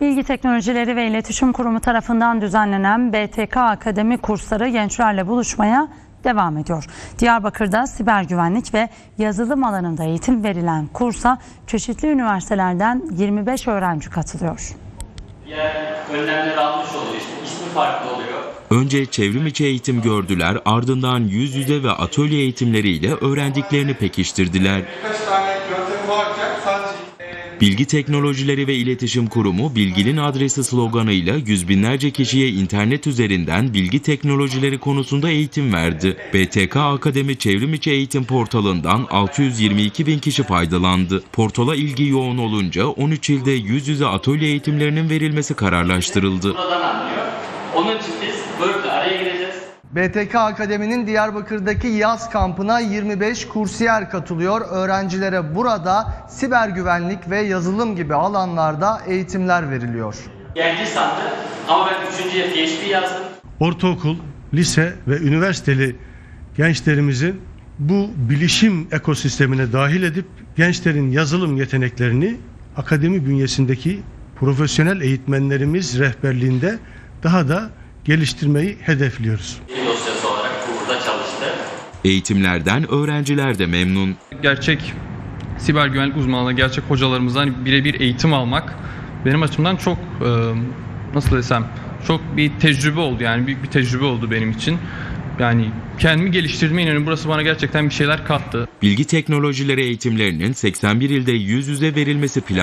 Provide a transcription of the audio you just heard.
Bilgi Teknolojileri ve İletişim Kurumu tarafından düzenlenen BTK Akademi kursları gençlerle buluşmaya devam ediyor. Diyarbakır'da siber güvenlik ve yazılım alanında eğitim verilen kursa çeşitli üniversitelerden 25 öğrenci katılıyor. diğer önlemleri almış oluyor. İşte ismi farklı oluyor. Önce çevrim içi eğitim gördüler, ardından yüz yüze ve atölye eğitimleriyle öğrendiklerini pekiştirdiler. Birkaç tane yöntem sadece e, Bilgi Teknolojileri ve İletişim Kurumu Bilginin Adresi sloganıyla yüz binlerce kişiye internet üzerinden bilgi teknolojileri konusunda eğitim verdi. BTK Akademi Çevrimiçi Eğitim Portalı'ndan 622 bin kişi faydalandı. Portala ilgi yoğun olunca 13 ilde yüz yüze atölye eğitimlerinin verilmesi kararlaştırıldı. Onun için biz böyle araya gireceğiz. BTK Akademi'nin Diyarbakır'daki yaz kampına 25 kursiyer katılıyor. Öğrencilere burada siber güvenlik ve yazılım gibi alanlarda eğitimler veriliyor. Genci sandı ama ben üçüncüye PhD yazdım. ortaokul, lise ve üniversiteli gençlerimizin bu bilişim ekosistemine dahil edip gençlerin yazılım yeteneklerini akademi bünyesindeki profesyonel eğitmenlerimiz rehberliğinde daha da geliştirmeyi hedefliyoruz. Bir dosyası olarak burada çalıştı. Eğitimlerden öğrenciler de memnun. gerçek siber güvenlik uzmanlığı, gerçek hocalarımızdan birebir eğitim almak benim açımdan çok e, nasıl desem çok bir tecrübe oldu yani büyük bir tecrübe oldu benim için. Yani kendimi geliştirme inanıyorum. Burası bana gerçekten bir şeyler kattı. Bilgi teknolojileri eğitimlerinin 81 ilde yüz yüze verilmesi planlanıyor.